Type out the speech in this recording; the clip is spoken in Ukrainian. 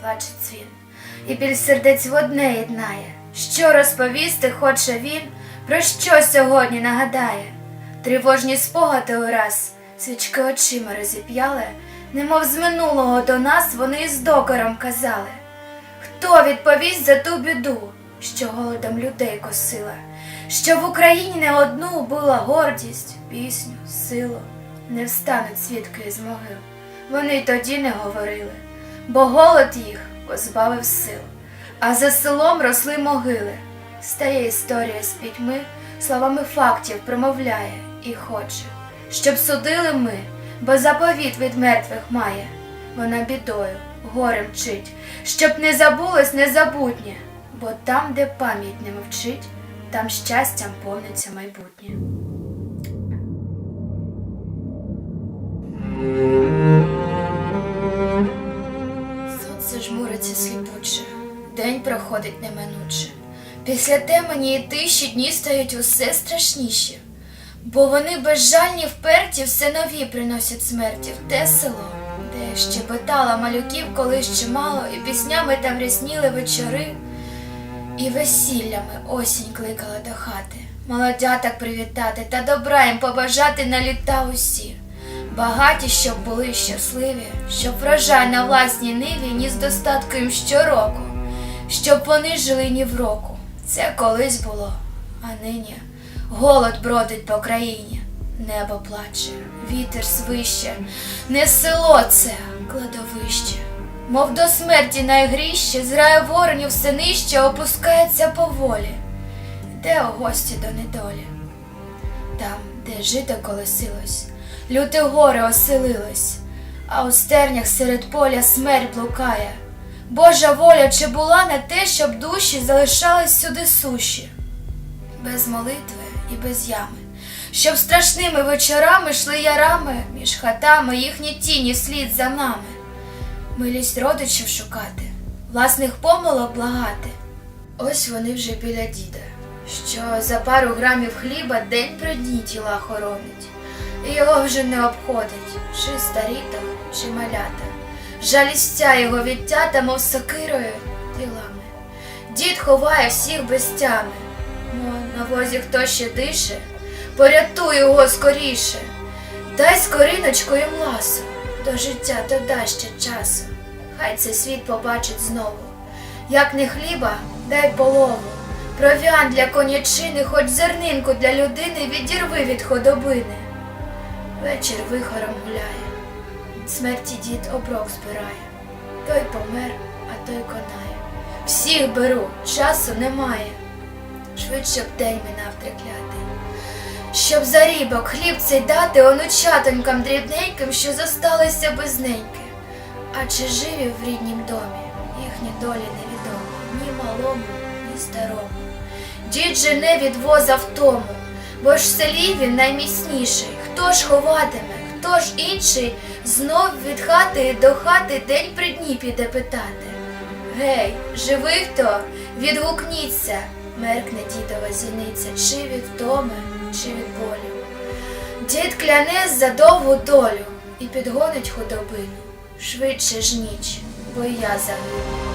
плаче дзвін, і біль сердець в одне єднає. Що розповісти хоче він, про що сьогодні нагадає. Тривожні спогади ураз, свічки очима розіп'яли, немов з минулого до нас вони із докором казали. Хто відповість за ту біду, що голодом людей косила, що в Україні не одну була гордість, пісню, силу, не встануть свідки із могил. Вони й тоді не говорили, бо голод їх позбавив сил, а за селом росли могили. Стає історія з пітьми, словами фактів промовляє і хоче, щоб судили ми, бо заповіт від мертвих має. Вона бідою, горем вчить, щоб не забулось незабутнє, бо там, де пам'ять не мовчить, там щастям повниться майбутнє. День проходить неминуче. Після темені і тиші дні стають усе страшніші, бо вони безжальні вперті все нові приносять смерті в те село, де щебетала малюків колись чимало, і піснями там рясніли вечори, і весіллями осінь кликала до хати, молодяток привітати та добра їм побажати на літа усі. Багаті, щоб були щасливі, щоб врожай на власній ниві ніс достатку їм щороку, щоб вони жили ні в року. Це колись було, а нині голод бродить по країні, небо плаче, вітер свище, не село це, кладовище. Мов до смерті найгріще, зрая воронів все нижче опускається поволі, йде у гості до недолі. Там, де жито колесилось, люте горе оселилось, а у стернях серед поля смерть блукає. Божа воля чи була на те, щоб душі залишались сюди суші, без молитви і без ями, щоб страшними вечорами йшли ярами між хатами їхні тіні слід за нами, милість родичів шукати, власних помилок благати. Ось вони вже біля діда, що за пару грамів хліба день при дні тіла хоронить, і його вже не обходить, чи старі там, чи малята. Жалістя його відтята, мов сокирою тілами. Дід ховає всіх без тями, Мо на возі хто ще дише, порятуй його скоріше, дай скориночку їм ласу, до життя то дай ще часу. Хай цей світ побачить знову. Як не хліба, дай полову, провіан для конячини, хоч зернинку для людини відірви від ходобини. Вечір вихором гуляє, смерті дід оброк збирає. Той помер, а той конає. Всіх беру, часу немає. Швидше б день минав треклятий. Щоб зарібок хліб цей дати онучатонькам дрібненьким, що зосталися без неньки. А чи живі в ріднім домі, їхні долі невідомі, ні малому, ні старому. Дід жене від воза в тому, бо ж в селі він найміцніший. Хто ж ховатиме, хто ж інший знов від хати до хати день при дні піде питати. Гей, живий хто? Відгукніться, меркне дідова зіниця, чи від втоми, чи від болю. Дід кляне за довгу долю і підгонить худобину. Швидше ж ніч, бо й я загину.